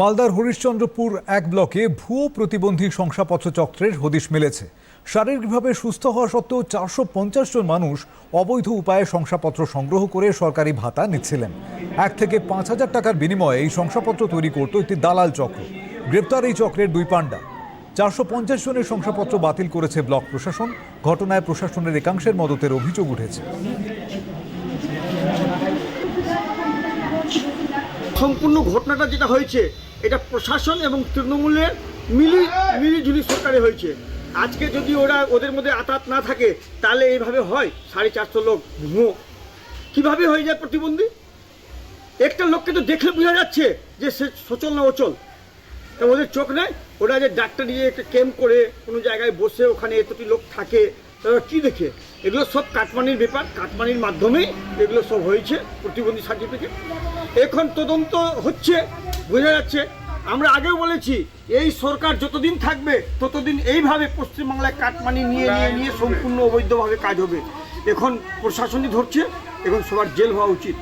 মালদার হরিশ্চন্দ্রপুর এক ব্লকে ভুয়ো প্রতিবন্ধী শংসাপত্র চক্রের হদিশ মিলেছে। শারীরিকভাবে সুস্থ হওয়া সত্ত্বেও চারশো পঞ্চাশ জন মানুষ অবৈধ উপায়ে শংসাপত্র সংগ্রহ করে সরকারি ভাতা নিচ্ছিলেন। এক থেকে পাঁচ হাজার টাকার বিনিময়ে এই শংসাপত্র তৈরি করত একটি দালাল চক্র। গ্রেপ্তার এই চক্রের দুই পাণ্ডা। চারশো পঞ্চাশ জনের শংসাপত্র বাতিল করেছে ব্লক প্রশাসন। ঘটনায় প্রশাসনের একাংশের মদতের অভিযোগ উঠেছে। সম্পূর্ণ ঘটনাটা যেটা হয়েছে, এটা প্রশাসন এবং তৃণমূলের মিলি, মিলিজুলি সরকারে হয়েছে। আজকে যদি ওরা ওদের মধ্যে আতাত না থাকে, তাহলে এইভাবে হয়, সাড়ে চারশো লোক ভুয়ো কীভাবে হয়ে যায় প্রতিবন্ধী? একটা লোককে তো দেখলে বোঝা যাচ্ছে যে সে সচল না অচল। ওদের চোখ নেই? ওরা যে ডাক্তার নিয়ে একটা ক্যাম্প করে কোনো জায়গায় বসে ওখানে এতটি লোক থাকে, তারা কী দেখে? এগুলো সব কাটমানির ব্যাপার, কাটমানির মাধ্যমেই এগুলো সব হয়েছে, প্রতিবন্ধী সার্টিফিকেট এখন তদন্ত হচ্ছে, বোঝা যাচ্ছে, আমরা আগেও বলেছি, এই সরকার যতদিন থাকবে, ততদিন এইভাবে পশ্চিমবাংলায় কাটমানি নিয়ে নিয়ে নিয়ে সম্পূর্ণ অবৈধভাবে কাজ হবে। এখন প্রশাসনই ধরছে এখন সবার জেল হওয়া উচিত।